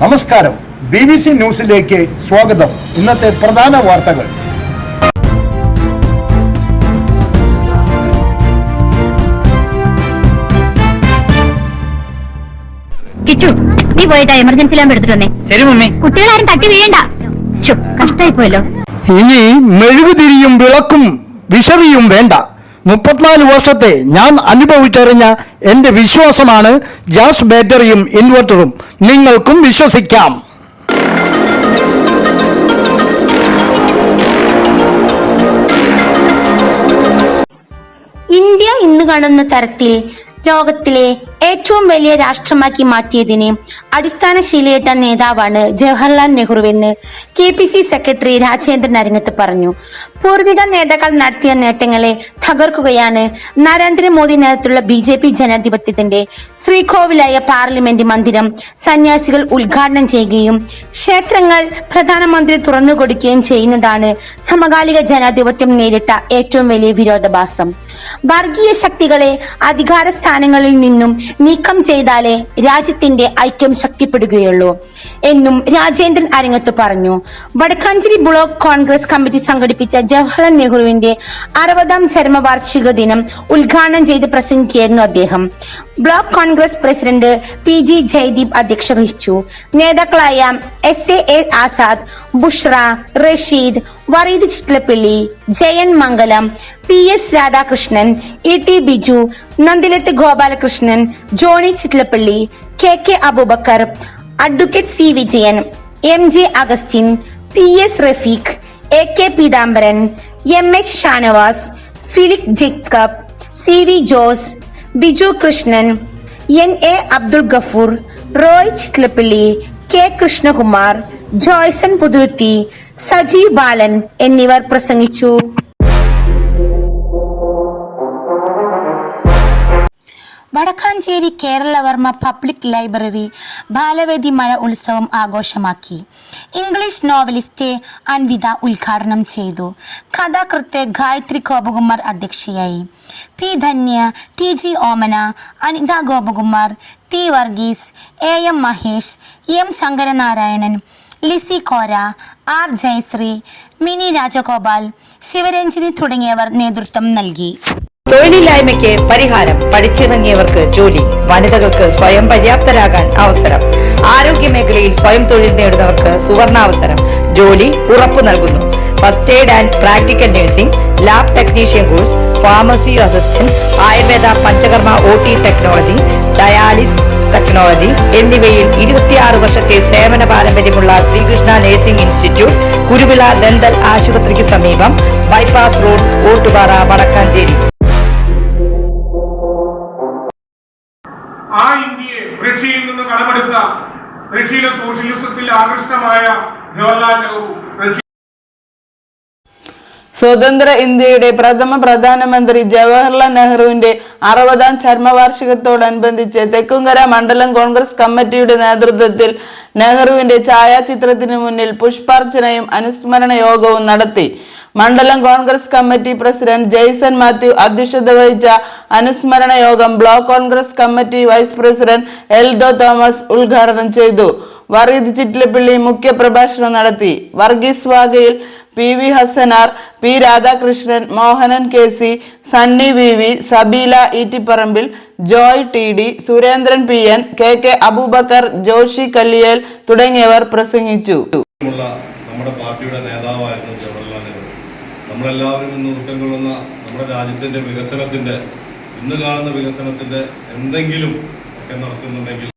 നമസ്കാരം. B B C ന്യൂസിലേക്ക് സ്വാഗതം. ഇന്നത്തെ പ്രധാന വാർത്തകൾ. കിച്ചു നീ പോയിട്ട് എമർജൻസി ലാമ്പ് എടുത്തിട്ട് വന്നേ. ശരി മമ്മി. കുട്ടികളാരും തട്ടി വീഴണ്ട. ചു കഷ്ടായി പോയല്ലോ ഇനി മെഴുകുതിരിയും വിളക്കും വിഷറിയും വേണ്ട. മുപ്പത്തിനാല് വർഷത്തെ ഞാൻ അനുഭവിച്ചറിഞ്ഞ എന്റെ വിശ്വാസമാണ് ഗ്യാസ് ബാറ്ററിയും ഇൻവെർട്ടറും. നിങ്ങൾക്കും വിശ്വസിക്കാം. ഇന്ത്യ ഇന്ന് കാണുന്ന തരത്തിൽ ലോകത്തിലെ ഏറ്റവും വലിയ രാഷ്ട്രമാക്കി മാറ്റിയതിന് അടിസ്ഥാന ശീലയിട്ട നേതാവാണ് Jawaharlal നെഹ്റുവെന്ന് K P C secretary Rajendran Arangath പറഞ്ഞു. പൂർവിക നേതാക്കൾ നടത്തിയ നേട്ടങ്ങളെ തകർക്കുകയാണ് നരേന്ദ്രമോദി നേതൃത്വത്തിലുള്ള ബി ജെ പി ജനാധിപത്യത്തിന്റെ ശ്രീകോവിലായ പാർലമെന്റ് മന്ദിരം സന്യാസികൾ ഉദ്ഘാടനം ചെയ്യുകയും ക്ഷേത്രങ്ങൾ പ്രധാനമന്ത്രി തുറന്നുകൊടുക്കുകയും ചെയ്യുന്നതാണ് സമകാലിക ജനാധിപത്യം നേരിട്ട ഏറ്റവും വലിയ വിരോധാഭാസം. വർഗീയ ശക്തികളെ അധികാര സ്ഥാനങ്ങളിൽ നിന്നും നീക്കം ചെയ്താലേ രാജ്യത്തിന്റെ ഐക്യം ശക്തിപ്പെടുകയുള്ളൂ എന്നും രാജേന്ദ്രൻ അരങ്ങത്ത് പറഞ്ഞു. വടക്കാഞ്ചേരി ബ്ലോക്ക് കോൺഗ്രസ് കമ്മിറ്റി സംഘടിപ്പിച്ച ജവഹർലാൽ നെഹ്റുവിന്റെ അറുപതാം ചരമവാർഷിക ദിനം ഉദ്ഘാടനം ചെയ്ത് പ്രസംഗിക്കുകയായിരുന്നു അദ്ദേഹം. Block Congress president P G Jayadeep അധ്യക്ഷ വഹിച്ചു. നേതാക്കളായ S A A Azad Bushra Rasheed Vareed Chittilappally Jayan Mangalam P S Radhakrishnan E T Biju Nandilath Gopalakrishnan Johnny Chittilappally K K Abubakar advocate C Vijayan M J Augustine P S Rafeeq A K Peethambaran M H Shanavas Philip Jacob C V Jose Biju Krishnan N A Abdul Gafoor Roy Chittilappally K Krishnakumar Joyson Puthuthi Sajeev Balan എന്നിവർ പ്രസംഗിച്ചു. Vadakkanchery Keralavarma public library Balavedi മഴ ഉത്സവം ആഘോഷമാക്കി. English novelist Anvitha ഉദ്ഘാടനം ചെയ്തു. കഥാകൃത്ത് ഗായത്രി ഗോപകുമാർ അധ്യക്ഷയായി. P Dhanya T G Omana Anitha Gopakumar T Varghese A M Mahesh M Sankaranarayanan Lissy Kora R Jayasree Mini Rajagopal Sivaranjini തുടങ്ങിയവർ നേതൃത്വം നൽകി. തൊഴിലില്ലായ്മയ്ക്ക് പരിഹാരം പഠിച്ചിറങ്ങിയവർക്ക് ജോലി വനിതകൾക്ക് സ്വയം പര്യാപ്തരാകാൻ അവസരം. ആരോഗ്യ മേഖലയിൽ സ്വയം തൊഴിൽ നേടുന്നവർക്ക് സുവർണാവസരം ജോലി ഉറപ്പു നൽകുന്നു. First aid and practical nursing lab technician course pharmacy assistant Ayurveda Panchakarma O T technology dialysis technology എന്നിവയിൽ ഇരുപത്തിയാറ് വർഷത്തെ സേവന പാരമ്പര്യമുള്ള Sreekrishna nursing institute Kuruvila dental ആശുപത്രിക്ക് സമീപം ബൈപ്പാസ് റോഡ് ഓട്ടുപാറ വടക്കാഞ്ചേരി. ആ ഇന്ത്യയെ റഷ്യയിൽ നിന്ന് കടമെടുത്ത റഷ്യയിലെ സോഷ്യലിസത്തിൽ ആകൃഷ്ടമായ ജവഹർലാൽ നെഹ്റു സ്വതന്ത്ര ഇന്ത്യയുടെ പ്രഥമ പ്രധാനമന്ത്രി ജവഹർലാൽ നെഹ്റുവിന്റെ അറുപതാം ചർമ്മവാർഷികത്തോടനുബന്ധിച്ച് തെക്കുംകര മണ്ഡലം കോൺഗ്രസ് കമ്മിറ്റിയുടെ നേതൃത്വത്തിൽ നെഹ്റുവിന്റെ ഛായാചിത്രത്തിനു മുന്നിൽ പുഷ്പാർച്ചനയും അനുസ്മരണ യോഗവും നടത്തി. മണ്ഡലം കോൺഗ്രസ് കമ്മിറ്റി പ്രസിഡന്റ് ജെയ്സൺ മാത്യു അധ്യക്ഷത വഹിച്ച അനുസ്മരണ യോഗം block Congress committee vice president Eldho Thomas ഉദ്ഘാടനം ചെയ്തു. വറീദ് ചിറ്റിലപ്പിള്ളി മുഖ്യ പ്രഭാഷണം നടത്തി. Varghese Vagayil P V Hasanar P Radhakrishnan Mohanan K C Sunny V V Sabeela Eettipparambil Joy T D Surendran P N K K Abubakar Joshi Kalliyel തുടങ്ങിയവർ പ്രസംഗിച്ചു. നമ്മുടെ പാർട്ടിയുടെ നേതാവായിരുന്നു ജവഹർലാൽ നമ്മളെല്ലാവരും ഇന്ന് ഉറക്കം കൊള്ളുന്ന നമ്മുടെ രാജ്യത്തിന്റെ വികസനത്തിന്റെ ഇന്ന് കാണുന്ന വികസനത്തിന്റെ എന്തെങ്കിലും ഒക്കെ നടക്കുന്നുണ്ടെങ്കിൽ